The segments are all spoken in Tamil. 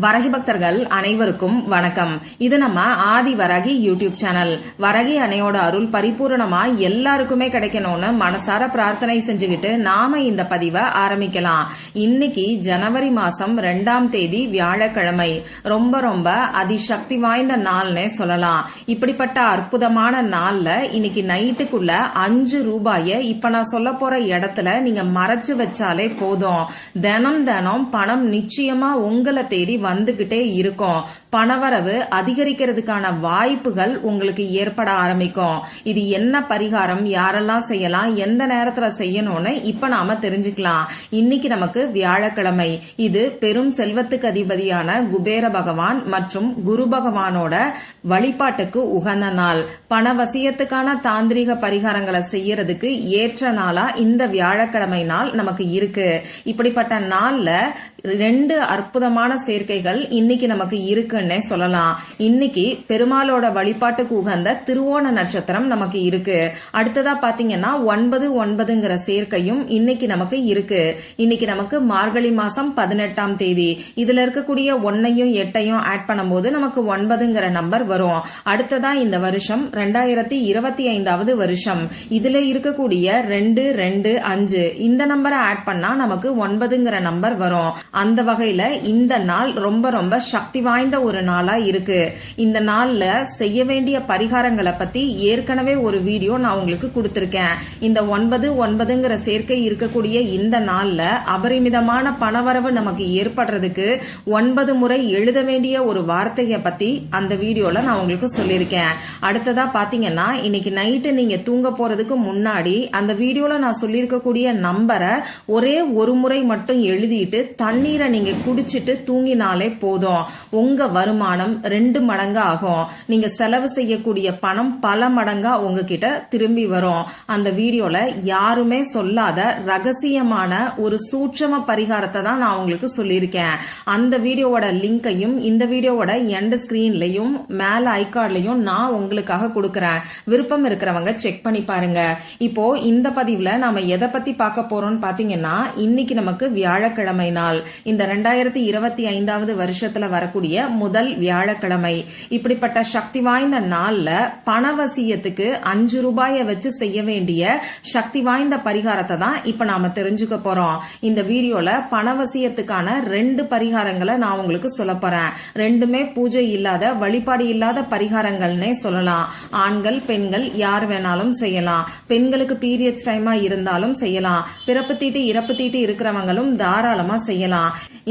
வரகி பக்தர்கள் அனைவருக்கும் வணக்கம். இது நம்ம ஆதி வரகி யூடியூப் சேனல். வரகி அணையோட அருள் பரிபூரணமா எல்லாருக்குமே கிடைக்கணும்னு மனசார பிரார்த்தனை செஞ்சுக்கிட்டு நாம இந்த பதிவை ஆரம்பிக்கலாம். இன்னைக்கு ஜனவரி மாசம் ரெண்டாம் தேதி வியாழக்கிழமை. ரொம்ப ரொம்ப அதிசக்தி வாய்ந்த நாள்னே சொல்லலாம். இப்படிப்பட்ட அற்புதமான நாள்ல இன்னைக்கு நைட்டுக்குள்ள அஞ்சு ரூபாய இப்ப நான் சொல்ல போற இடத்துல நீங்க மறைச்சு வச்சாலே போதும். தினம் தினம் பணம் நிச்சயமா உங்களை தேடி வந்துகிட்டே இருக்கும். பணவரவு அதிகரிக்கிறதுக்கான வாய்ப்புகள் உங்களுக்கு ஏற்பட ஆரம்பிக்கும். இது என்ன பரிகாரம்? யாரெல்லாம் செய்யலாம்? எந்த நேரத்துல செய்யணும்னு இப்ப நாம தெரிஞ்சுக்கலாம். இன்னைக்கு நமக்கு வியாழக்கிழமை. இது பெரும் செல்வத்துக்கு அதிபதியான குபேர பகவான் மற்றும் குரு பகவானோட வழிபாட்டுக்கு உகந்த நாள். பணவசியத்துக்கான தாந்திரிக பரிகாரங்களை செய்யறதுக்கு ஏற்ற நாளா இந்த வியாழக்கிழமை நாள் நமக்கு இருக்கு. இப்படிப்பட்ட நாள்ல ரெண்டு அற்புதமான சேர்க்கைகள் இன்னைக்கு நமக்கு இருக்குன்னே சொல்லலாம். இன்னைக்கு பெருமாளோட வழிபாட்டுக்கு உகந்த திருவோண நட்சத்திரம் நமக்கு இருக்கு. அடுத்ததா பாத்தீங்கன்னா ஒன்பது ஒன்பதுங்கிற சேர்க்கையும் இன்னைக்கு நமக்கு இருக்கு. இன்னைக்கு நமக்கு மார்கழி மாசம் பதினெட்டாம் தேதி. இதுல இருக்கக்கூடிய ஒன்னையும் எட்டையும் ஆட் பண்ணும்போது நமக்கு ஒன்பதுங்கிற நம்பர் வரும். அடுத்ததா இந்த வருஷம் ரெண்டாயிரத்தி இருபத்தி ஐந்தாவது வருஷம். இதுல இருக்கக்கூடிய ரெண்டு ரெண்டு அஞ்சு இந்த நம்பரை ஆட் பண்ணா நமக்கு ஒன்பதுங்கிற நம்பர் வரும். அந்த வகையில இந்த நாள் ரொம்ப ரொம்ப சக்தி வாய்ந்த ஒரு நாளா இருக்கு. இந்த நாள்ல செய்ய வேண்டிய பரிகாரங்களை பத்தி ஏற்கனவே ஒரு வீடியோ நான் உங்களுக்கு கொடுத்திருக்கேன். இந்த ஒன்பது ஒன்பதுங்கிற சேர்க்கை இருக்கக்கூடிய இந்த நாள்ல அபரிமிதமான பணவரவு நமக்கு ஏற்படுறதுக்கு ஒன்பது முறை எழுத வேண்டிய ஒரு வார்த்தையை பத்தி அந்த வீடியோல நான் உங்களுக்கு சொல்லியிருக்கேன். அடுத்ததா பாத்தீங்கன்னா இன்னைக்கு நைட்டு நீங்க தூங்க போறதுக்கு முன்னாடி அந்த வீடியோல நான் சொல்லியிருக்கக்கூடிய நம்பரை ஒரே ஒரு முறை மட்டும் எழுதிட்டு தண்ணீரை நீங்க குடிச்சிட்டு தூங்கினாலே போதும். உங்க வருமானம் ரெண்டு மடங்கு ஆகும். நீங்க செலவு செய்யக்கூடிய பணம் பல மடங்கா உங்ககிட்ட திரும்பி வரும். அந்த வீடியோல யாருமே சொல்லாத ரகசியமான ஒரு சூட்சம பரிகாரத்தை தான் நான் உங்களுக்கு சொல்லியிருக்கேன். அந்த வீடியோவோட லிங்கையும் இந்த வீடியோவோட எண்ட் ஸ்கிரீன்லயும் மேல ஐகார்ட்லயும் நான் உங்களுக்காக கொடுக்கறேன். விருப்பம் இருக்கிறவங்க செக் பண்ணி பாருங்க. இப்போ இந்த பதிவுல நாம எதை பத்தி பார்க்க போறோம்னு பாத்தீங்கன்னா இன்னைக்கு நமக்கு வியாழக்கிழமை நாள். இந்த ரெண்டாயிரத்தி இருபத்தி ஐந்தாவது வருஷத்துல வரக்கூடிய முதல் வியாழக்கிழமை. இப்படிப்பட்ட சக்தி வாய்ந்த நாள்ல பணவசியத்துக்கு அஞ்சு ரூபாயை வச்சு செய்ய வேண்டிய சக்தி வாய்ந்த பரிகாரத்தை தான் இப்ப நாம தெரிஞ்சுக்க போறோம். இந்த வீடியோல பணவசியத்துக்கான ரெண்டு பரிகாரங்களை நான் உங்களுக்கு சொல்ல போறேன். ரெண்டுமே பூஜை இல்லாத வழிபாடு இல்லாத பரிகாரங்கள்னே சொல்லலாம். ஆண்கள் பெண்கள் யார் வேணாலும் செய்யலாம். பெண்களுக்கு பீரியட்ஸ் டைமா இருந்தாலும் செய்யலாம். பிறப்பு தீட்டு இறப்பு தீட்டு இருக்கிறவங்களும் தாராளமா செய்யலாம்.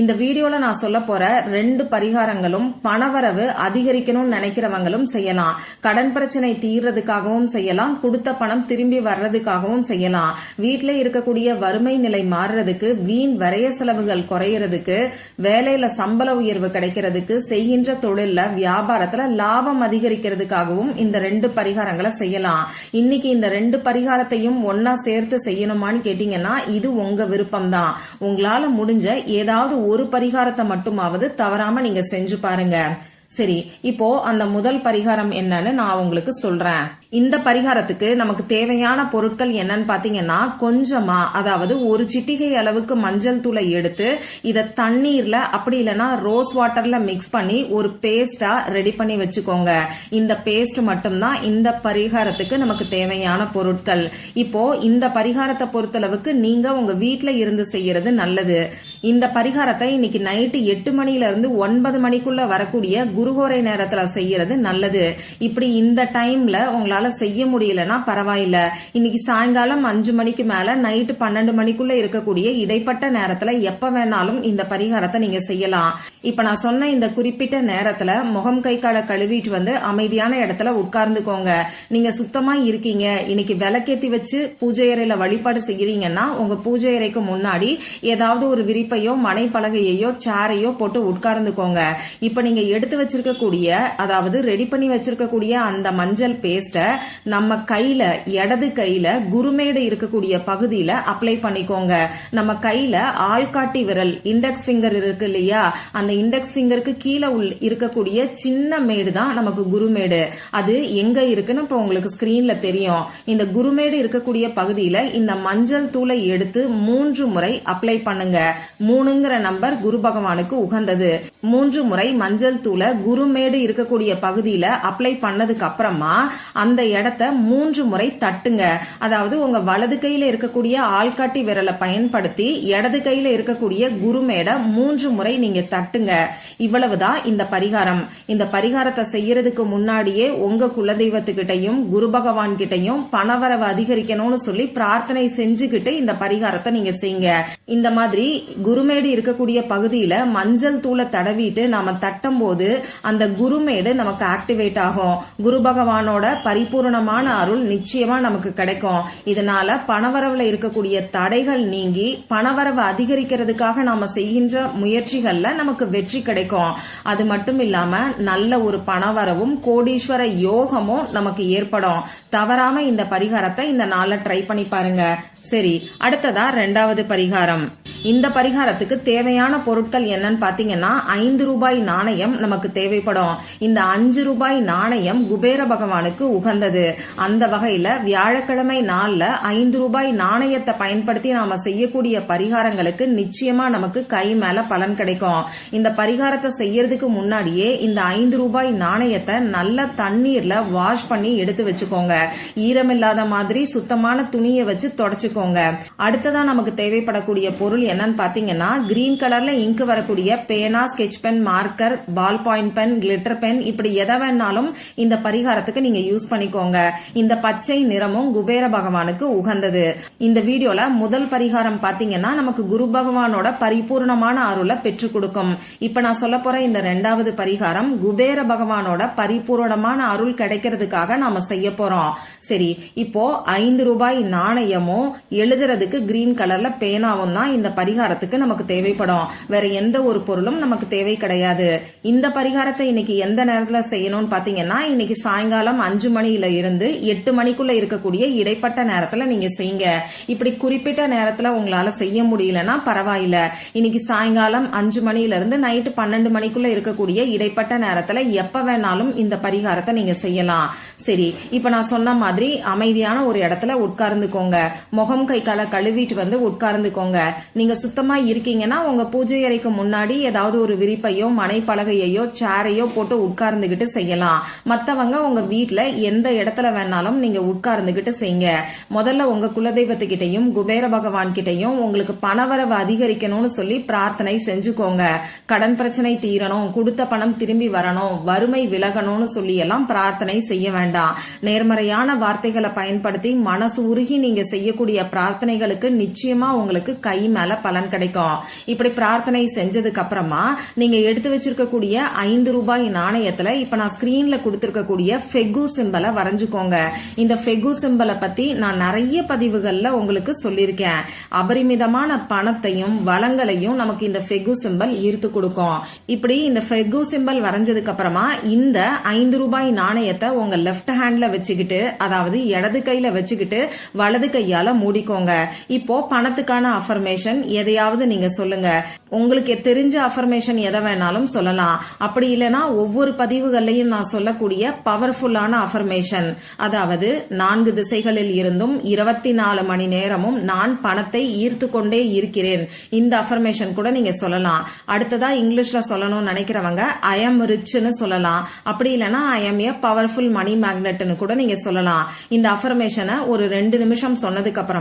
இந்த வீடியோல நான் சொல்ல போற ரெண்டு பரிகாரங்களும் பணவரவு அதிகரிக்கணும்னு நினைக்கிறவங்களும் செய்யலாம். கடன் பிரச்சனை தீர்றதுக்காகவும் செய்யலாம். கொடுத்த பணம் திரும்பி வர்றதுக்காகவும் செய்யலாம். வீட்டில இருக்கக்கூடிய வறுமை நிலை மாறுறதுக்கு வீண் வரைய செலவுகள் குறையறதுக்கு வேலையில சம்பள உயர்வு கிடைக்கிறதுக்கு செய்கின்ற தொழில்ல வியாபாரத்துல லாபம் அதிகரிக்கிறதுக்காகவும் இந்த ரெண்டு பரிகாரங்களை செய்யலாம். இன்னைக்கு இந்த ரெண்டு பரிகாரத்தையும் ஒன்னா சேர்த்து செய்யணுமான்னு கேட்டீங்கன்னா இது உங்க விருப்பம் தான் உங்களால முடிஞ்ச ஏதாவது ஒரு பரிகாரத்தை மட்டுமாவது தவறாம நீங்க செஞ்சு பாருங்க. சரி இப்போ அந்த முதல் பரிகாரம் என்னன்னு நான் உங்களுக்கு சொல்றேன். இந்த பரிகாரத்துக்கு நமக்கு தேவையான பொருட்கள் என்னன்னு பாத்தீங்கன்னா கொஞ்சமா அதாவது ஒரு சிட்டிகை அளவுக்கு மஞ்சள் தூளை எடுத்து இதை தண்ணீர்ல அப்படி இல்லைன்னா ரோஸ் வாட்டர்ல மிக்ஸ் பண்ணி ஒரு பேஸ்டா ரெடி பண்ணி வச்சுக்கோங்க. இந்த பேஸ்ட் மட்டும்தான் இந்த பரிகாரத்துக்கு நமக்கு தேவையான பொருட்கள். இப்போ இந்த பரிகாரத்தை பொறுத்தளவுக்கு நீங்க உங்க வீட்டுல இருந்து செய்யறது நல்லது. இந்த பரிகாரத்தை இன்னைக்கு நைட்டு எட்டு மணில இருந்து ஒன்பது மணிக்குள்ள வரக்கூடிய குருகோரை நேரத்துல செய்யறது நல்லது. இப்படி இந்த டைம்ல உங்களால செய்ய முடியலன்னா பரவாயில்ல. இன்னைக்கு சாயங்காலம் அஞ்சு மணிக்கு மேல நைட்டு பன்னெண்டு மணிக்குள்ள இருக்கக்கூடிய இடைப்பட்ட நேரத்துல எப்ப வேணாலும் இந்த பரிகாரத்தை நீங்க செய்யலாம். இப்ப நான் சொன்ன இந்த குறிப்பிட்ட நேரத்துல முகம் கை காலை கழுவிட்டு வந்து அமைதியான இடத்துல உட்கார்ந்துக்கோங்க. நீங்க சுத்தமா இருக்கீங்க. இன்னைக்கு விளக்கேத்தி வச்சு பூஜை அறையில வழிபாடு செய்யறீங்கன்னா உங்க பூஜை அறைக்கு முன்னாடி ஏதாவது ஒரு விரிப்பையோ மனை பலகையோ சேரையோ போட்டு உட்கார்ந்துக்கோங்க. இப்ப நீங்க எடுத்து வச்சிருக்கக்கூடிய அதாவது ரெடி பண்ணி வச்சிருக்கக்கூடிய அந்த மஞ்சள் பேஸ்ட நம்ம கையில இடது கையில குருமேடு இருக்கக்கூடிய பகுதியில அப்ளை பண்ணிக்கோங்க. நம்ம கையில ஆள்காட்டி விரல் இண்டெக்ஸ் ஃபிங்கர் இருக்கு இல்லையா? அந்த இண்டெக்ஸ் ஃபிங்கருக்கு கீழே உள் இருக்கக்கூடிய சின்ன மேடு தான் நமக்கு குருமேடு. அது எங்க இருக்குன்னு இப்போ உங்களுக்கு ஸ்கிரீன்ல தெரியும். இந்த குருமேடு இருக்கக்கூடிய பகுதியில இந்த மஞ்சள் தூளை எடுத்து மூன்று முறை அப்ளை பண்ணுங்க. மூணுங்கிற நம்பர் குரு பகவானுக்கு உகந்தது. மூன்று முறை மஞ்சள் தூளை குருமேடு இருக்கக்கூடிய பகுதியில அப்ளை பண்ணதுக்கு அப்புறமா அந்த இடத்த மூன்று முறை தட்டுங்க. அதாவது உங்க வலது கையில இருக்கக்கூடிய ஆள்காட்டி விரலை பயன்படுத்தி இடது கையில இருக்கக்கூடிய குருமேட மூன்று முறை நீங்க தட்டுங்க. இவ்வளவுதான் இந்த பரிகாரம். இந்த பரிகாரத்தை செய்யறதுக்கு முன்னாடியே உங்க குலதெய்வத்துக்கிட்டையும் குரு பகவான் கிட்டையும் பணவரவு அதிகரிக்கணும்னு சொல்லி பிரார்த்தனை செஞ்சுக்கிட்டு இந்த பரிகாரத்தை நீங்க செய்யுங்க. இந்த மாதிரி குருமேடு இருக்கக்கூடிய பகுதியில மஞ்சள் தூளை தடவிட்டு நாம தட்டும் போது அந்த குருமேடு நமக்கு ஆக்டிவேட் ஆகும். குரு பகவானோட பரிபூர்ணமான அருள் நிச்சயமா நமக்கு கிடைக்கும். இதனால பணவரவுல இருக்கக்கூடிய தடைகள் நீங்கி பணவரவு அதிகரிக்கிறதுக்காக நாம செய்கின்ற முயற்சிகள்ல நமக்கு வெற்றி கிடைக்கும். அது மட்டும் இல்லாம நல்ல ஒரு பணவரவும் கோடீஸ்வர யோகமும் நமக்கு ஏற்படும். தவறாம இந்த பரிகாரத்தை இந்த நாள ட்ரை பண்ணி பாருங்க. சரி அடுத்ததா ரெண்டாவது பரிகாரம். இந்த பரிகாரத்துக்கு தேவையான பொருட்கள் என்னன்னு பாத்தீங்கன்னா ஐந்து ரூபாய் நாணயம் நமக்கு தேவைப்படும். இந்த அஞ்சு ரூபாய் நாணயம் குபேர பகவானுக்கு உகந்தது. அந்த வகையில வியாழக்கிழமை நாள்ல ஐந்து ரூபாய் நாணயத்தை பயன்படுத்தி நாம செய்யக்கூடிய பரிகாரங்களுக்கு நிச்சயமா நமக்கு கை மேல பலன் கிடைக்கும். இந்த பரிகாரத்தை செய்யறதுக்கு முன்னாடியே இந்த ஐந்து ரூபாய் நாணயத்தை நல்ல தண்ணீர்ல வாஷ் பண்ணி எடுத்து வச்சுக்கோங்க. ஈரமில்லாத மாதிரி சுத்தமான துணியை வச்சு தொடச்சுக்கோங்க. அடுத்ததா நமக்கு தேவைப்படக்கூடிய பொருள் என்னன்னு பாத்தீங்கன்னா கிரீன் கலர்ல இங்கு வரக்கூடிய பேனா sketch pen marker ball point pen glitter pen இப்படி எதை வேணாலும் இந்த பரிகாரத்துக்கு நீங்க யூஸ் பண்ணிக்கோங்க. இந்த பச்சை நிறமும் குபேர பகவானுக்கு உகந்தது. இந்த வீடியோல முதல் பரிகாரம் பாத்தீங்கன்னா நமக்கு குரு பகவானோட பரிபூர்ணமான அருளை பெற்றுக் கொடுக்கும். இப்ப நான் சொல்ல போற இந்த ரெண்டாவது பரிகாரம் குபேர பகவானோட பரிபூரணமான அருள் கிடைக்கிறதுக்காக நாம செய்ய போறோம். சரி இப்போ ஐந்து ரூபாய் நாணயமும் எழுதுறதுக்கு கிரீன் கலர்ல பேனாவும் தான் இந்த பரிகாரத்துக்கு நமக்கு தேவைப்படும். வேற எந்த ஒரு பொருளும் நமக்கு தேவை கிடையாது. இந்த பரிகாரத்தை இன்னைக்கு எந்த நேரத்துல செய்யணும்னு பாத்தீங்கன்னா இன்னைக்கு சாயங்காலம் அஞ்சு மணியில இருந்து எட்டு மணிக்குள்ள இருக்கக்கூடிய இடைப்பட்ட நேரத்துல நீங்க செய்யுங்க. இப்படி குறிப்பிட்ட நேரத்துல உங்களால செய்ய முடியலன்னா பரவாயில்ல. இன்னைக்கு சாயங்காலம் அஞ்சு மணியில இருந்து நைட்டு பன்னெண்டு மணிக்குள்ள இருக்கக்கூடிய இடைப்பட்ட நேரத்துல எப்ப வேணாலும் இந்த பரிகாரத்தை நீங்க செய்யலாம். சரி இப்ப நான் சொன்ன மாதிரி அமைதியான ஒரு இடத்துல உட்கார்ந்துக்கோங்க. முகம் கை காலை கழுவிட்டு வந்து உட்கார்ந்துக்கோங்க. நீங்க சுத்தமா இருக்கீங்கன்னா உங்க பூஜை அறைக்கு முன்னாடி ஏதாவது ஒரு விரிப்பையோ மனைப்பலகையோ சேரையோ போட்டு உட்கார்ந்துகிட்டு செய்யலாம். மத்தவங்க உங்க வீட்டுல எந்த இடத்துல வேணாலும் நீங்க உட்கார்ந்துகிட்டு செய்யுங்க. முதல்ல உங்க குலதெய்வத்துக்கிட்டையும் குபேர பகவான் கிட்டையும் உங்களுக்கு பணவரவு அதிகரிக்கணும்னு சொல்லி பிரார்த்தனை செஞ்சுக்கோங்க. கடன் பிரச்சனை தீரணும் கொடுத்த பணம் திரும்பி வரணும் வறுமை விலகணும்னு சொல்லி எல்லாம் பிரார்த்தனை செய்ய வேண்டாம். நேர்மறையான வார்த்தைகளை பயன்படுத்தி மனசு உருகி நீங்க செய்யக்கூடிய பிரார்த்தனைகளுக்கு நிச்சயமா உங்களுக்கு கை மேல பலன் கிடைக்கும். இப்படி பிரார்த்தனை செஞ்சதுக்கு அப்புறமா நீங்க எடுத்து வச்சிருக்கக்கூடிய ஐந்து ரூபாய் நாணயத்துல இப்ப நான் ஸ்கிரீன்ல கொடுத்திருக்கக்கூடிய ஃபெகு சிம்பலை வரைஞ்சுக்கோங்க. இந்த ஃபெகு சிம்பலை பத்தி நான் நிறைய பதிவுகள்ல உங்களுக்கு சொல்லியிருக்கேன். அபரிமிதமான பணத்தையும் வளங்களையும் நமக்கு இந்த ஃபெகு சிம்பல் ஈர்த்து கொடுக்கும். இப்படி இந்த ஃபெகு சிம்பல் வரைஞ்சதுக்கு அப்புறமா இந்த ஐந்து ரூபாய் நாணயத்தை உங்க லெஃப்ட் ஹேண்ட்ல வச்சுக்கிட்டு அதாவது இடது கையில வச்சுக்கிட்டு வலது கையால மூடிக்கோங்க. இப்போ பணத்துக்கான அஃபர்மேஷன் எதையாவது நீங்க சொல்லுங்க. உங்களுக்கு தெரிஞ்ச அஃபர்மேஷன் எதை வேணாலும் சொல்லலாம். அப்படி இல்லைன்னா ஒவ்வொரு பதிவுகள்லையும் நான் சொல்லக்கூடிய பவர்ஃபுல்லான அஃபர்மேஷன் அதாவது நான்கு திசைகளில் இருந்தும் இருபத்தி நாலு மணி நேரமும் நான் பணத்தை ஈர்த்து கொண்டே இருக்கிறேன். இந்த அஃபர்மேஷன் கூட நீங்க சொல்லலாம். அடுத்ததா இங்கிலீஷ்ல சொல்லணும்னு நினைக்கிறவங்க ஐ எம் ரிச்னு சொல்லலாம். அப்படி இல்லைன்னா ஐ எம் ஏ பவர்ஃபுல் மணி மேக்னெட்னு கூட நீங்க சொல்லலாம். இந்த அஃபர்மேஷனை ஒரு ரெண்டு நிமிஷம் சொன்னதுக்கு அப்புறம்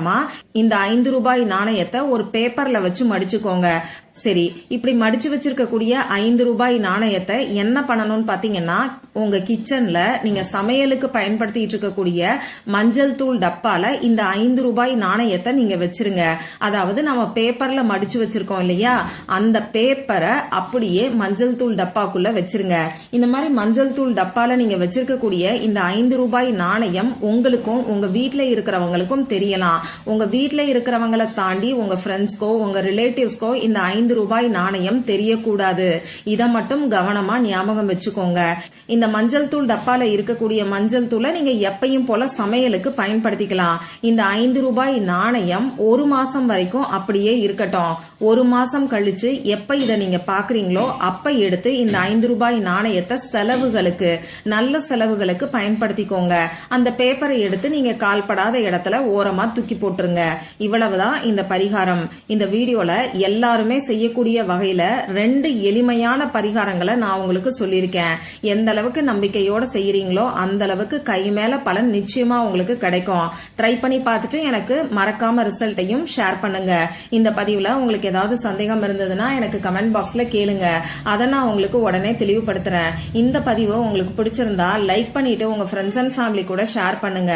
இந்த ஐந்து ரூபாய் நாணயத்தை ஒரு பேப்பர்ல வச்சு மடிச்சுக்கோங்க. சரி இப்படி மடிச்சு வச்சிருக்கக்கூடிய ஐந்து ரூபாய் நாணயத்தை என்ன பண்ணணும்னு பாத்தீங்கன்னா உங்க கிச்சன்ல நீங்க சமையலுக்கு பயன்படுத்திட்டு இருக்கக்கூடிய மஞ்சள் தூள் டப்பால இந்த ஐந்து ரூபாய் நாணயத்தை நீங்க வச்சிருங்க. அதாவது நம்ம பேப்பர்ல மடிச்சு வச்சிருக்கோம் இல்லையா? அந்த பேப்பரை அப்படியே மஞ்சள் தூள் டப்பாக்குள்ள வச்சிருங்க. இந்த மாதிரி மஞ்சள் தூள் டப்பால நீங்க வச்சிருக்கக்கூடிய இந்த ஐந்து ரூபாய் நாணயம் உங்களுக்கும் உங்க வீட்டுல இருக்கிறவங்களுக்கும் தெரியலாம். உங்க வீட்டில் இருக்கிறவங்களை தாண்டி உங்க ஃப்ரெண்ட்ஸ்க்கோ உங்க ரிலேட்டிவ்ஸ்க்கோ இந்த ஐந்து ரூபாய் நாணயம் தெரியக்கூடாது. இதை மட்டும் கவனமா ஞாபகம் வச்சுக்கோங்க. இந்த மஞ்சள் தூள் டப்பால இருக்கக்கூடிய மஞ்சள் தூளை நீங்க எப்பையும் போல சமையலுக்கு பயன்படுத்திக்கலாம். இந்த ஐந்து ரூபாய் நாணயம் ஒரு மாசம் வரைக்கும் அப்படியே இருக்கட்டும். ஒரு மாசம் கழிச்சு எப்ப இதை நீங்க பாக்குறீங்களோ அப்ப எடுத்து இந்த ஐந்து ரூபாய் நாணயத்தை செலவுகளுக்கு நல்ல செலவுகளுக்கு பயன்படுத்திக்கோங்க. அந்த பேப்பரை எடுத்து நீங்க கால்படாத இடத்துல ஓரமா தூக்கி போட்டுருங்க. இவ்வளவுதான் இந்த பரிகாரம். இந்த வீடியோல எல்லாருமே செய்யக்கூடிய வகையில ரெண்டு எளிமையான பரிகாரங்களை நான் உங்களுக்கு சொல்லியிருக்கேன். எந்த அளவுக்கு நம்பிக்கையோட செய்யறீங்களோ அந்த அளவுக்கு கை மேல பலன் நிச்சயமா உங்களுக்கு கிடைக்கும். ட்ரை பண்ணி பார்த்துட்டு எனக்கு மறக்காம ரிசல்ட்டையும் ஷேர் பண்ணுங்க. இந்த பதிவுல உங்களுக்கு ஏதாவது சந்தேகம் இருந்ததுன்னா எனக்கு கமெண்ட் பாக்ஸ்ல கேளுங்க. அதை நான் உங்களுக்கு உடனே தெளிவுபடுத்துறேன். இந்த பதிவு உங்களுக்கு பிடிச்சிருந்தா லைக் பண்ணிட்டு உங்க ஃப்ரெண்ட்ஸ் அண்ட் ஃபேமிலி கூட ஷேர் பண்ணுங்க.